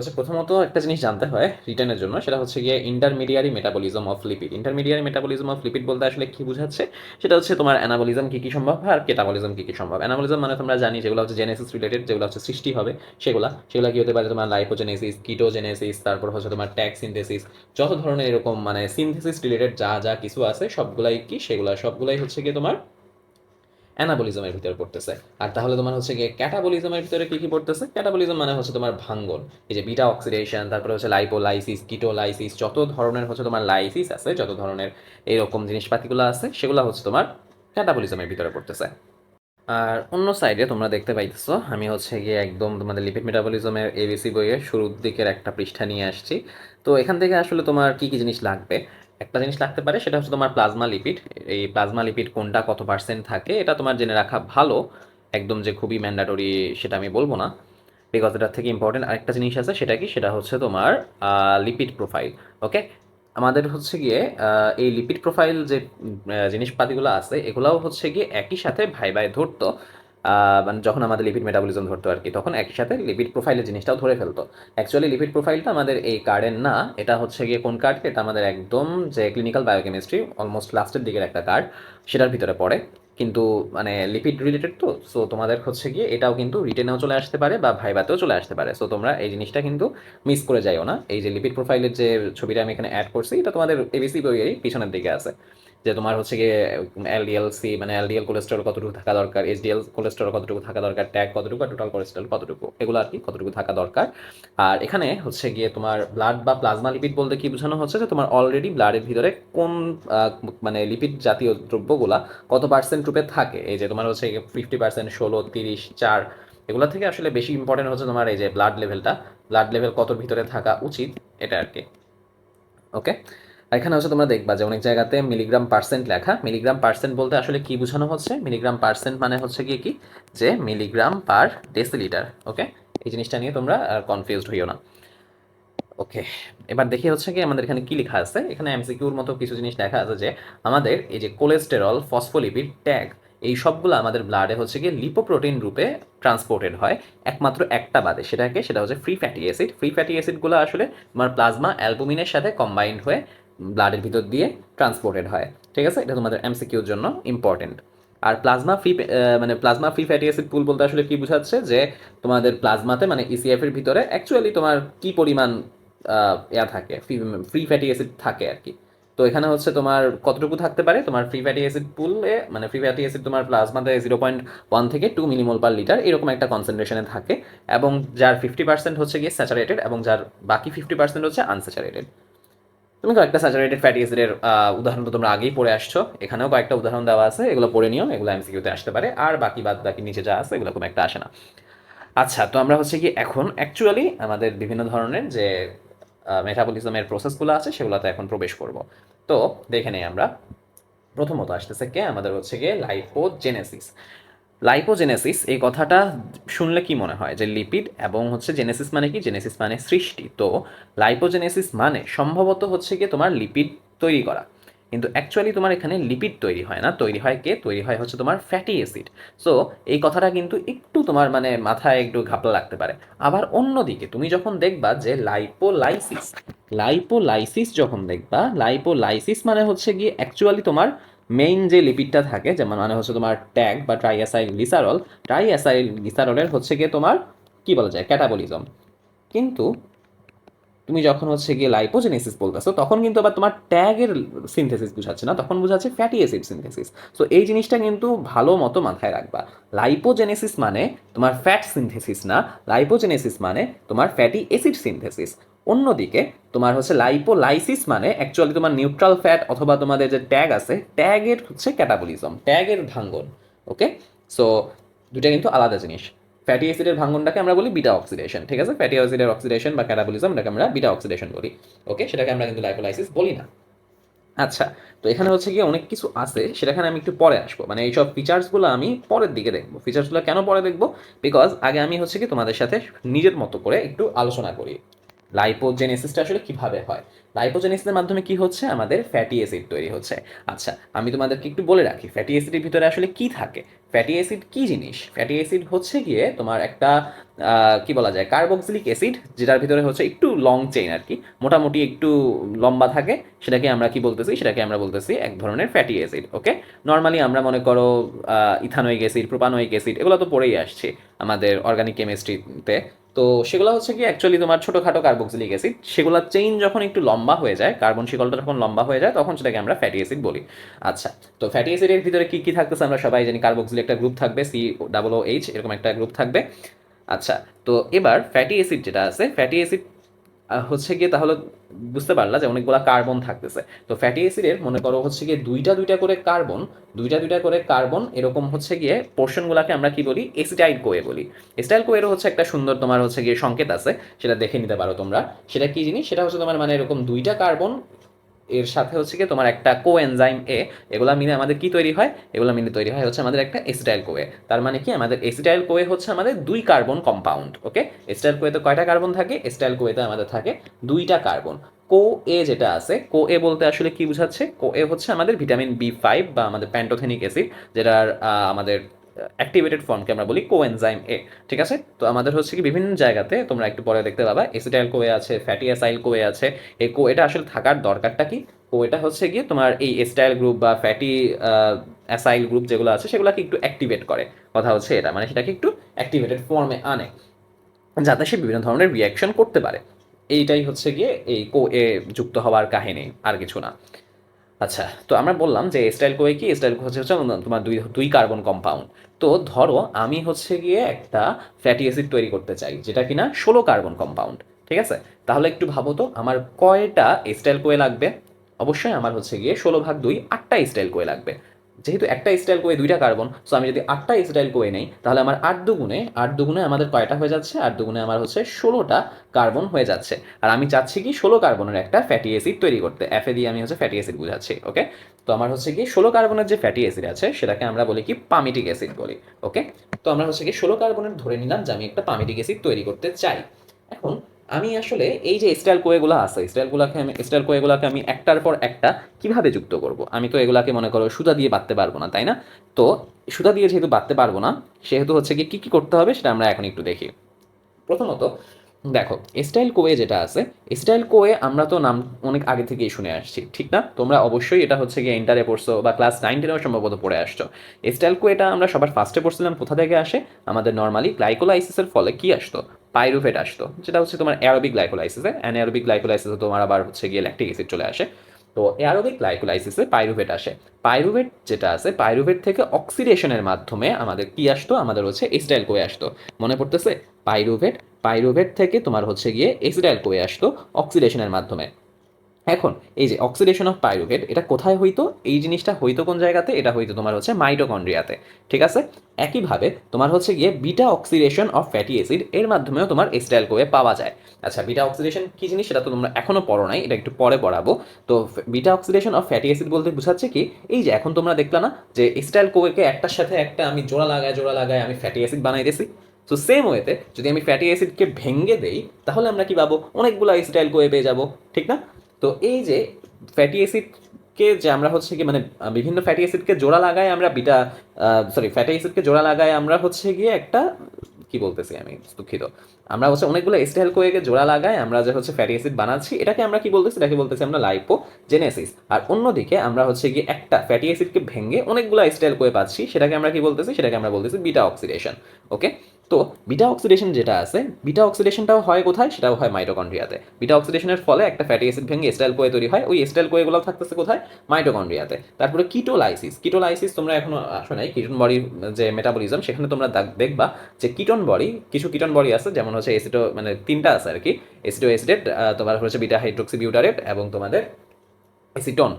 হচ্ছে প্রথমত একটা জিনিস জানতে হয় রিটার্নের জন্য, সেটা হচ্ছে গিয়ে intermediary metabolism of lipid intermediary metabolism of lipid বলতে আসলে কি বোঝাচ্ছে? সেটা হচ্ছে তোমার অ্যানাবলিজম কি কি সম্ভব আর কেটাবলিজম কি কি সম্ভব। অ্যানাবলিজম মানে তোমরা জানি যেগুলো হচ্ছে জেনেসিস রিলেটেড যেগুলো হচ্ছে সৃষ্টি হবে, সেগুলা, সেগুলো কি হতে পারে তোমার লাইপোজেনেসিস কিটোজেনেসিস তারপর হচ্ছে তোমার ট্যাগ সিনথেসিস যত ধরনের এরকম মানে সিনথেসিস রিলেটেড যা যা কিছু আছে সবগুলাই কি, সেগুলা সবগুলাই হচ্ছে গিয়ে তোমার অ্যানাবলিজমের ভিতরে পড়তেছে। আর তাহলে তোমার হচ্ছে গিয়ে ক্যাটাবলিজমের ভিতরে কি কি পড়তেছে? ক্যাটাবলিজম মানে হচ্ছে তোমার ভাঙ্গন। এই যে বিটা অক্সিডেশন, তারপরে হচ্ছে লাইপোলাইসিস, কিটোলাইসিস, যত ধরনের হচ্ছে তোমার লাইসিস আছে, যত ধরনের এরকম জিনিসপাতিগুলো আছে, সেগুলো হচ্ছে তোমার ক্যাটাবলিজমের ভিতরে পড়তেছে। আর অন্য সাইডে তোমরা দেখতে পাইতেছো, আমি হচ্ছে গিয়ে একদম তোমাদের লিপিড মেটাবলিজমের এবিসি বইয়ের শুরুর দিকের একটা পৃষ্ঠা নিয়ে আসছি। তো এখান থেকে আসলে তোমার কি কি জিনিস লাগবে? একটা জিনিস লাগতে পারে, সেটা হচ্ছে তোমার প্লাজমা লিপিড। এই প্লাজমা লিপিড কোনটা কত পার্সেন্ট থাকে, এটা তোমার জেনে রাখা ভালো। একদম যে খুবই ম্যান্ডাটরি সেটা আমি বলব না। বিকজ এটার থেকে ইম্পর্টেন্ট আরেকটা জিনিস আছে, সেটা কি? সেটা হচ্ছে তোমার লিপিড প্রোফাইল ওকে আমাদের হচ্ছে গিয়ে এই লিপিড প্রোফাইল যে জিনিসপাতিগুলো আছে, এগুলাও হচ্ছে গিয়ে একই সাথে ভাই ভাই ধরতো। মানে যখন আমাদের লিপিড মেটাবলিজম ধরতো আর কি, তখন একই সাথে লিপিড প্রোফাইলের জিনিসটাও ধরে ফেলতো। অ্যাকচুয়ালি লিপিড প্রোফাইলটা আমাদের এই কার্ডের না, এটা হচ্ছে গিয়ে কোন কার্ড এটা আমাদের একদম যে ক্লিনিক্যাল বায়োকেমিস্ট্রি অলমোস্ট লাস্টের দিকের একটা কার্ড সেটার ভিতরে পড়ে। কিন্তু মানে লিপিড রিলেটেড তো সো তোমাদের হচ্ছে গিয়ে এটাও কিন্তু রিটেনেও চলে আসতে পারে বা ভাইবাতেও চলে আসতে পারে। সো তোমরা এই জিনিসটা কিন্তু মিস করে যাইও না। এই যে লিপিড প্রোফাইলের যে ছবিটা আমি এখানে অ্যাড করছি, এটা তোমাদের এবিসি বইয়েরই পিছনের দিকে আছে। যে তোমার হচ্ছে গিয়ে এলডিএলসি মানে এলডিএল কোলেস্ট্রল কতটুকু থাকা দরকার এইচডিএল কোলেস্ট্রল কতটুকু থাকা দরকার ট্যাগ কতটুকু আর টোটাল কোলেস্ট্রল কতটুকু, এগুলো আর কি কতটুকু থাকা দরকার। আর এখানে হচ্ছে গিয়ে তোমার ব্লাড বা প্লাজমা লিপিড বলতে কি বোঝানো হচ্ছে যে তোমার অলরেডি ব্লাডের ভিতরে কোন মানে লিপিড জাতীয় দ্রব্যগুলা কত পার্সেন্ট রূপে থাকে। এই যে তোমার হচ্ছে ফিফটি পার্সেন্ট ষোলো, তিরিশ, চার, এগুলো থেকে আসলে বেশি ইম্পর্টেন্ট হচ্ছে তোমার এই যে ব্লাড লেভেলটা ব্লাড লেভেল কত ভিতরে থাকা উচিত, এটা আর কি। ওকে এখানে হচ্ছে তোমরা দেখবা যে অনেক জায়গাতে মিলিগ্রাম পার্সেন্ট লেখা। মিলিগ্রাম পার্সেন্ট বলতে আসলে কি বোঝানো হচ্ছে? মিলিগ্রাম পার্সেন্ট মানে হচ্ছে কি কি? যে মিলিগ্রাম পার ডেসিলিটার ওকে এই জিনিসটা নিয়ে তোমরা কনফিউজড হইও না। ওকে এবার দেখি হচ্ছে কি আমাদের এখানে কি লেখা আছে? এখানে এমসিকিউর মতো কিছু জিনিস লেখা আছে যে আমাদের এই যে কোলেস্টেরল ফসফোলিপিড ট্যাগ এই সবগুলো আমাদের ব্লাডে হচ্ছে গিয়ে লিপোপ্রোটিন রূপে ট্রান্সপোর্টেড হয়। একমাত্র একটা বাদে, সেটাকে, সেটা হচ্ছে free fatty acid free fatty অ্যাসিডগুলো আসলে তোমার প্লাজমা অ্যালবুমিনের সাথে কম্বাইন্ড হয়ে ব্লাডের ভিতর দিয়ে ট্রান্সপোর্টেড হয়। ঠিক আছে? এটা তোমাদের এমসিকিউর জন্য ইম্পর্টেন্ট আর প্লাজমা ফ্রি মানে plasma free fatty acid pool বলতে আসলে কি বোঝাচ্ছে? যে তোমাদের প্লাজমাতে মানে ইসিএফ এর ভিতরে অ্যাকচুয়ালি তোমার কি পরিমাণ ইয়া থাকে ফ্রি ফ্যাটি অ্যাসিড থাকে আর কি। তো এখানে হচ্ছে তোমার কতটুকু থাকতে পারে? তোমার ফ্রি ফ্যাটি অ্যাসিড পুলে মানে ফ্রি ফ্যাটি অ্যাসিড তোমার প্লাজমাতে জিরো পয়েন্ট ওয়ান থেকে টু মিলিমোল পার লিটার এরকম একটা কনসেন্ট্রেশনে থাকে। এবং যার ফিফটি পার্সেন্ট হচ্ছে গিয়ে স্যাচারেটেড এবং যার বাকি ফিফটি পার্সেন্ট হচ্ছে আনস্যাচারেটেড তুমি কয়েকটা স্যাচারেটেড ফ্যাটি অ্যাসিডের উদাহরণ তো তোমরা আগেই পড়ে আসছো। এখানেও কয়েকটা উদাহরণ দেওয়া আছে, এগুলো পড়ে নিও, এগুলো এমসিকিউতে আসতে পারে। আর বাকি বাদ বাকি নিচে যা আছে, এগুলো খুব একটা আসে না। আচ্ছা তো আমরা হচ্ছে কি এখন অ্যাকচুয়ালি আমাদের বিভিন্ন ধরনের যে মেটাবলিজমের প্রসেসগুলো আছে, সেগুলোতে এখন প্রবেশ করব। তো দেখে নেই আমরা। প্রথমত আসতেছে কে? আমাদের হচ্ছে গিয়ে লাইপোজেনেসিস লাইপোজেনেসিস এই কথাটা শুনলে কি মনে হয়? যে লিপিড এবং হচ্ছে জেনেসিস মানে কি? জেনেসিস মানে সৃষ্টি। তো লাইপোজেনেসিস মানে সম্ভবত হচ্ছে গিয়ে তোমার লিপিড তৈরি করা। কিন্তু অ্যাকচুয়ালি তোমার এখানে লিপিড তৈরি হয় না। তৈরি হয় কে? তৈরি হয় হচ্ছে তোমার ফ্যাটি অ্যাসিড সো এই কথাটা কিন্তু একটু তোমার মানে মাথায় একটু ঘাপলা লাগতে পারে। আবার অন্যদিকে তুমি যখন দেখবা যে লাইপোলাইসিস লাইপোলাইসিস যখন দেখবা লাইপোলাইসিস মানে হচ্ছে গিয়ে অ্যাকচুয়ালি তোমার মেইন যে লিপিডটা থাকে, যেমন মানে হচ্ছে তোমার ট্যাগ বা ট্রাইঅ্যাসাইল গ্লিসারল ট্রাইঅ্যাসাইল গ্লিসারলের হচ্ছে গিয়ে তোমার, কি বলা যায় ক্যাটাবলিজম কিন্তু তুমি যখন হচ্ছে গিয়ে লাইপোজেনেসিস বলতেছো, তখন কিন্তু আবার তোমার ট্যাগের সিনথেসিস বুঝাচ্ছে না, তখন বুঝাচ্ছে ফ্যাটি অ্যাসিড সিনথেসিস সো এই জিনিসটা কিন্তু ভালো মতো মাথায় রাখবা। লাইপোজেনেসিস মানে তোমার ফ্যাট সিনথেসিস না লাইপোজেনেসিস মানে তোমার ফ্যাটি অ্যাসিড সিনথেসিস অন্যদিকে তোমার হচ্ছে লাইপোলাইসিস মানে অ্যাকচুয়ালি তোমার নিউট্রাল ফ্যাট অথবা তোমাদের যে ট্যাগ আছে ট্যাগের হচ্ছে ক্যাটাবলিজম ট্যাগের ভাঙ্গন ওকে সো দুটা কিন্তু আলাদা জিনিস। ফ্যাটি অ্যাসিডের ভাঙ্গনটাকে আমরা বলি বিটা অক্সিডেশন ঠিক আছে? ফ্যাটি অ্যাসিডের অক্সিডেশন বা ক্যাটাবলিজম এটাকে আমরা বিটা অক্সিডেশন বলি ওকে সেটাকে আমরা কিন্তু লাইপোলাইসিস বলি না। আচ্ছা তো এখানে হচ্ছে গিয়ে অনেক কিছু আছে, সেটাখানে আমি একটু পরে আসব। মানে এইসব ফিচার্সগুলো আমি পরের দিকে দেখব। ফিচার্সগুলো কেন পরে দেখব? বিকজ আগে আমি হচ্ছে কি তোমাদের সাথে নিজের মতো করে একটু আলোচনা করি। লাইপোজেনেসিসটা আসলে কীভাবে হয়? লাইপোজেনেসিসের মাধ্যমে কি হচ্ছে? আমাদের ফ্যাটি অ্যাসিড তৈরি হচ্ছে। আচ্ছা আমি তোমাদেরকে একটু বলে রাখি ফ্যাটি অ্যাসিডের ভিতরে আসলে কি থাকে? ফ্যাটি অ্যাসিড কি জিনিস? ফ্যাটি অ্যাসিড হচ্ছে গিয়ে তোমার একটা কি বলা যায় কার্বক্সিলিক অ্যাসিড যেটার ভিতরে হচ্ছে একটু লং চেইন আর কি। মোটামুটি একটু লম্বা থাকে, সেটাকে আমরা কি বলতেছি? সেটাকে আমরা বলতেছি এক ধরনের ফ্যাটি অ্যাসিড ওকে নর্মালি আমরা মনে করো ইথানোইক অ্যাসিড প্রোপানোইক অ্যাসিড এগুলো তো পড়েই আসছে আমাদের অর্গানিক কেমিস্ট্রিতে তো সেগুলো হচ্ছে কি অ্যাকচুয়ালি তোমার ছোটোখাটো কার্বক্সিলিক অ্যাসিড সেগুলোর চেইন যখন একটু লম্বা হয়ে যায় কার্বন শিকলটা যখন লম্বা হয়ে যায়, তখন সেটাকে আমরা ফ্যাটি অ্যাসিড বলি। আচ্ছা তো ফ্যাটি অ্যাসিডের ভিতরে কী কী থাকতেছে আমরা সবাই জানি কার্বক্সিলিক একটা গ্রুপ থাকবে সি ডাবল ও এইচ এরকম একটা গ্রুপ থাকবে। আচ্ছা তো এবার ফ্যাটি অ্যাসিড যেটা আছে ফ্যাটি অ্যাসিড হচ্ছে গিয়ে তাহলে বুঝতে পারলা যে অনেকগুলো কার্বন থাকতেছে। তো ফ্যাটি অ্যাসিডের মনে করো হচ্ছে গিয়ে দুইটা দুইটা করে কার্বন, দুইটা দুইটা করে কার্বন, এরকম হচ্ছে গিয়ে পোর্শনগুলোকে আমরা কি বলি? এসিটাইল কোয়ে বলি। এসিটাইল কোয়েরও হচ্ছে একটা সুন্দর তোমার হচ্ছে গিয়ে সংকেত আছে, সেটা দেখে নিতে পারো তোমরা। সেটা কি জিনিস? সেটা হচ্ছে তোমার মানে এরকম দুইটা কার্বন এর সাথে হচ্ছে কি তোমার একটা কো এনজাইম এ এগুলা মিলে আমাদের কি তৈরি হয়? এগুলো মিলে তৈরি হয় হচ্ছে আমাদের একটা এসিটাইল কোয়ে তার মানে কি আমাদের এসিটাইল কোয়ে হচ্ছে আমাদের দুই কার্বন কম্পাউন্ড ওকে এসিটাইল কোয়েতে কয়টা কার্বন থাকে? এসিটাইল কোয়েতে আমাদের থাকে দুইটা কার্বন কো এ যেটা আছে কো এ বলতে আসলে কি বোঝাচ্ছে? কো এ হচ্ছে আমাদের ভিটামিন বি ফাইভ বা আমাদের প্যান্টোথেনিক অ্যাসিড যেটার আমাদের অ্যাক্টিভেটেড ফর্মকে আমরা বলি কোএনজাইম এ ঠিক আছে? তো আমাদের হচ্ছে কি বিভিন্ন জায়গাতে তোমরা একটু পরে দেখতে পাবা এসিটাইল কোয়ে আছে ফ্যাটি অ্যাসাইল কোয়ে আছে, এই কো এটা আসলে থাকার দরকারটা কি? কো এটা হচ্ছে গিয়ে তোমার এই এসটাইল গ্রুপ বা ফ্যাটি অ্যাসাইল গ্রুপ যেগুলো আছে সেগুলোকে একটু অ্যাক্টিভেট করে, কথা হচ্ছে এটা মানে সেটাকে একটু অ্যাক্টিভেটেড ফর্মে আনে, যাতে সে বিভিন্ন ধরনের রিয়াকশন করতে পারে, এইটাই হচ্ছে গিয়ে এই কো এ যুক্ত হওয়ার কাহিনী, আর কিছু না। আচ্ছা তো আমরা বললাম যে স্টাইল কোয়ে কি? স্টাইল কো হচ্ছে তোমার দুই দুই কার্বন কম্পাউন্ড তো ধরো আমি হচ্ছে গিয়ে একটা ফ্যাটি অ্যাসিড তৈরি করতে চাই, যেটা কিনা ষোলো কার্বন কম্পাউন্ড ঠিক আছে? তাহলে একটু ভাবো তো, আমার কয়টা স্টাইল কোয়ে লাগবে? অবশ্যই আমার হচ্ছে গিয়ে ষোলো ভাগ দুই আটটা স্টাইল কোয়ে লাগবে। যেহেতু একটা স্টাইল কোয়ে দুইটা কার্বন সো আমি যদি আটটা স্টাইল কোয়ে নেই, তাহলে আমার আট দুগুণে আট দুগুণে আমাদের কয়টা হয়ে যাচ্ছে? আট দুগুণে আমার হচ্ছে ষোলোটা কার্বন হয়ে যাচ্ছে। আর আমি চাচ্ছি কি ষোলো কার্বনের একটা ফ্যাটি অ্যাসিড তৈরি করতে। এফে দিয়ে আমি হচ্ছে ফ্যাটি অ্যাসিড বুঝাচ্ছি ওকে তো আমার হচ্ছে কি ষোলো কার্বনের যে ফ্যাটি অ্যাসিড আছে, সেটাকে আমরা বলি কি পামিটিক অ্যাসিড বলি ওকে তো আমরা হচ্ছে কি ষোলো কার্বনের ধরে নিলাম যে আমি একটা পামিটিক অ্যাসিড তৈরি করতে চাই। এখন আমি আসলে এই যে স্টাইল কোয়েগুলো আছে স্টাইলগুলোকে আমি, স্টাইল কোয়েগুলোকে আমি একটার পর একটা কীভাবে যুক্ত করব? আমি তো এগুলাকে মনে করো সুতা দিয়ে বাঁধতে পারব না, তাই না? তো সুতা দিয়ে যেহেতু বাঁধতে পারব না, সেহেতু হচ্ছে কি কী কী করতে হবে সেটা আমরা এখন একটু দেখি। প্রথমত, দেখো, স্টাইল কোয়ে যেটা আছে, স্টাইল কোয়ে আমরা তো নাম অনেক আগে থেকেই শুনে আসছি, ঠিক না? তোমরা অবশ্যই এটা হচ্ছে গিয়ে ইন্টারে পড়ছো বা ক্লাস নাইন টেনেও সম্ভবত পড়ে আসছো। স্টাইল কোয়েটা আমরা সবার ফার্স্টে পড়ছিলাম, কোথা থেকে আসে? আমাদের নর্মালি গ্লাইকোলাইসিসের ফলে কি আসতো? পাইরুভেট আসতো, যেটা হচ্ছে তোমার অ্যারোবিক গ্লাইকোলাইসিসে অ্যানারোবিক গ্লাইকোলাইসিসে তোমার আবার হচ্ছে গিয়ে ল্যাকটিক অ্যাসিড চলে আসে। তো অ্যারোবিক গ্লাইকোলাইসিসে পাইরুভেট আসে। পাইরুভেট যেটা আছে, পাইরুভেট থেকে অক্সিডেশনের মাধ্যমে আমাদের কি আসতো? আমাদের হচ্ছে এসটাইল কোয়ে আসতো। মনে পড়তেছে? পাইরুভেট পাইরুভেট থেকে তোমার হচ্ছে গিয়ে এসিডাইল কোয়ে আসতো অক্সিডেশনের মাধ্যমে। এখন, এই যে অক্সিডেশন অফ পাইরুভেট এটা কোথায় হইতো? এই জিনিসটা হইতো কোন জায়গাতে? এটা হইতো তোমার হচ্ছে মাইটোকন্ড্রিয়াতে ঠিক আছে? একইভাবে তোমার হচ্ছে গিয়ে beta oxidation of fatty acid এর মাধ্যমেও তোমার এস্টাইল কোয়ে পাওয়া যায়। আচ্ছা বিটা অক্সিডেশন কি জিনিস? সেটা তো তোমরা এখনও পড়ো নাই, এটা একটু পরে পড়াবো। তো beta oxidation of fatty acid বলতে বোঝাচ্ছে কি? এই যে এখন তোমরা দেখলা না যে স্টাইল কোয়েকে একটার সাথে একটা আমি জোড়া লাগায় জোড়া লাগায় আমি ফ্যাটি অ্যাসিড বানাইতেছি। তো সেম ওয়েতে যদি আমি ফ্যাটি অ্যাসিডকে ভেঙে দেই, তাহলে আমরা কি পাবো? অনেকগুলো স্টাইল কোয়ে পেয়ে যাব, ঠিক না? তো এই যে ফ্যাটি অ্যাসিডকে যে আমরা হচ্ছে কি মানে বিভিন্ন ফ্যাটি অ্যাসিডকে জোড়া লাগাই আমরা বিটা সরি ফ্যাটি অ্যাসিডকে জোড়া লাগাই আমরা হচ্ছে গিয়ে একটা, কি বলতেছি আমি, দুঃখিত। আমরা হচ্ছে অনেকগুলো স্টাইল কোয়েকে জোড়া লাগাই আমরা যে হচ্ছে ফ্যাটি অ্যাসিড বানাচ্ছি, এটাকে আমরা কি বলতেছি, এটাকে বলতেছি আমরা লাইপো জেনেসিস আর অন্যদিকে আমরা হচ্ছে গিয়ে একটা ফ্যাটি অ্যাসিডকে ভেঙে অনেকগুলো স্টাইল কোয়ে পাচ্ছি, সেটাকে আমরা কি বলতেছি, সেটাকে আমরা বলতেছি বিটা অক্সিডেশন ওকে তো বিটা অক্সিডেশন যেটা আছে, বিটা অক্সিডেশনটাও হয় কোথায়? সেটাও হয় মাইটোকন্ড্রিয়াতে। বিটা অক্সিডেশনের ফলে একটা ফ্যাটি অ্যাসিড ভেঙে স্টাইল কোয়ে তৈরি হয়। ওই স্টাইল কোয়েগুলো থাকতেছে কোথায়? মাইটোকন্ড্রিয়াতে। তারপরে কিটোলাইসিস। কিটোলাইসিস তোমরা এখনও আসো নাই। কিটন বডির, যে মেটাবলিজম সেখানে তোমরা দেখবা যে কিটন বডি, কিছু কিটন বডি আছে, যেমন হচ্ছে এসিটো মানে তিনটা আছে আর কি। এসিটো এসিডেট তোমার হচ্ছে বিটা হাইড্রোক্সি বিউটারেট এবং তোমাদের এসিটন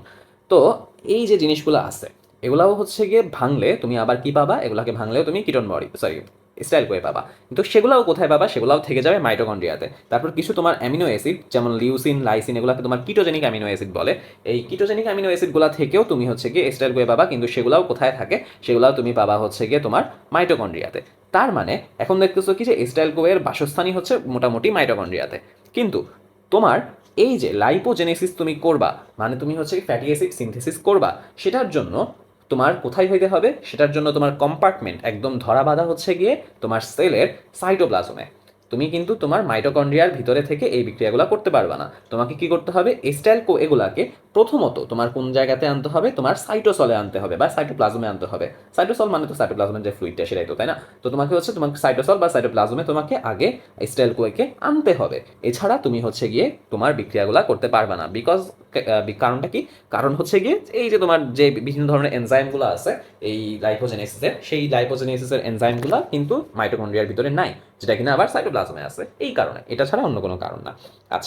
তো এই যে জিনিসগুলো আছে, এগুলাও হচ্ছে গিয়ে ভাঙলে তুমি আবার কি পাবা? এগুলাকে ভাঙলেও তুমি কিটন বডি সরি স্টাইল করে পাবা। কিন্তু সেগুলাও কোথায় পাবা? সেগুলাও থেকে যাবে মাইটোকন্ড্রিয়াতে। তারপর কিছু তোমার অ্যামিনো অ্যাসিড, যেমন লিউসিন, লাইসিন, এগুলোকে তোমার কিটোজেনিক অ্যামিনো অ্যাসিড বলে। এই কিটোজেনিক অ্যামিনো অ্যাসিডগুলো থেকেও তুমি হচ্ছে গিয়ে স্টাইল করে পাবা, কিন্তু সেগুলাও কোথায় থাকে? সেগুলাও তুমি পাবা হচ্ছে গিয়ে তোমার মাইটোকন্ড্রিয়াতে। তার মানে এখন দেখতেছো কি যে স্টাইল কোয়ের বাসস্থানই হচ্ছে মোটামুটি মাইটোকন্ড্রিয়াতে। কিন্তু তোমার এই যে লাইপোজেনেসিস তুমি করবা মানে তুমি হচ্ছে ফ্যাটি অ্যাসিড সিনথেসিস করবা, সেটার জন্য তোমার কোথায় হইতে হবে? সেটার জন্য তোমার কম্পার্টমেন্ট একদম ধরা বাঁধা হচ্ছে গিয়ে তোমার সেলের সাইটোপ্লাজমে তুমি কিন্তু তোমার মাইটোকন্ড্রিয়ার ভিতরে থেকে এই বিক্রিয়াগুলো করতে পারবে না। তোমাকে কি করতে হবে? এস্টাইল কো এগুলাকে প্রথমত তোমার কোন জায়গাতে আনতে হবে? তোমার সাইটোসলে আনতে হবে বা সাইটোপ্লাজমে আনতে হবে। সাইটোসল মানে তো সাইটোপ্লাজমের যে ফ্লুইডটা সেটাই তো, তাই না? তো তোমাকে হচ্ছে, তোমাকে সাইটোসল বা সাইটোপ্লাজমে তোমাকে আগে এস্টাইল কোয়েকে আনতে হবে। এছাড়া তুমি হচ্ছে গিয়ে তোমার বিক্রিয়াগুলা করতে পারবে না। বিকজ কারণটা কি? কারণ হচ্ছে গিয়ে এই যে তোমার যে বিভিন্ন ধরনের এনজাইমগুলো আছে, এই লাইপোজেনেসিসের সেই লাইপোজেনেসিসের এনজাইমগুলো কিন্তু মাইটোকন্ড্রিয়ার ভিতরে নাই, যেটা কিনা আবার সাইটোপ্লাজমে আছে। এই কারণে। এটা ছাড়া অন্য কোনো কারণ না। আচ্ছা।